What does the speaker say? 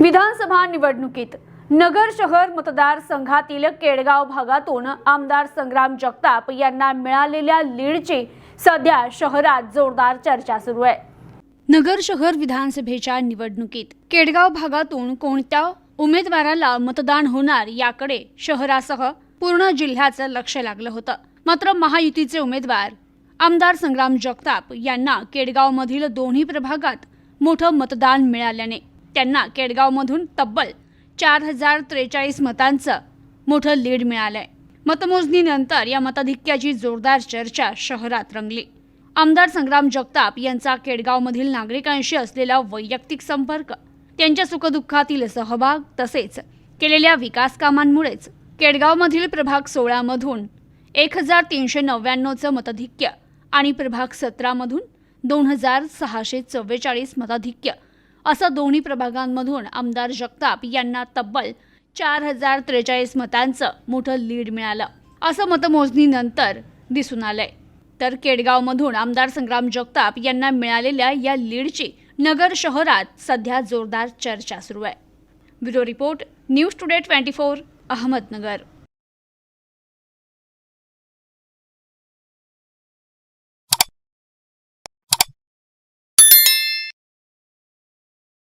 विधानसभा निवडणुकीत नगर शहर मतदारसंघातील केडगाव भागातून आमदार संग्राम जगताप यांना मिळालेल्या लीडची सध्या शहरात जोरदार चर्चा सुरू आहे. नगर शहर विधानसभेच्या निवडणुकीत केडगाव भागातून कोणत्या उमेदवाराला मतदान होणार याकडे शहरासह पूर्ण जिल्ह्याचं लक्ष लागलं होतं. मात्र महायुतीचे उमेदवार आमदार संग्राम जगताप यांना केडगावमधील दोन्ही प्रभागात मोठं मतदान मिळाल्याने त्यांना केडगावमधून तब्बल चार हजार त्रेचाळीस मतांचं मोठं लीड मिळालंय. मतमोजणीनंतर या मताधिक्याची जोरदार चर्चा शहरात रंगली. आमदार संग्राम जगताप यांचा केडगावमधील नागरिकांशी असलेला वैयक्तिक संपर्क त्यांच्या सुखदुःखातील सहभाग तसेच केलेल्या विकास कामांमुळेच केडगावमधील प्रभाग सोळामधून एक हजार तीनशे नव्याण्णवचं मताधिक्य आणि प्रभाग सतरामधून दोन हजार सहाशे चव्वेचाळीस मताधिक्य असं दोन्ही प्रभागांमधून आमदार जगताप यांना तब्बल चार हजार त्रेचाळीस मतांचं मोठं लीड मिळालं. असं मतमोजणीनंतर दिसून आलंय. तर केडगावमधून आमदार संग्राम जगताप यांना मिळालेल्या या लीडची नगर शहरात सध्या जोरदार चर्चा सुरू आहे. Bureau report news today twenty four Ahmednagar.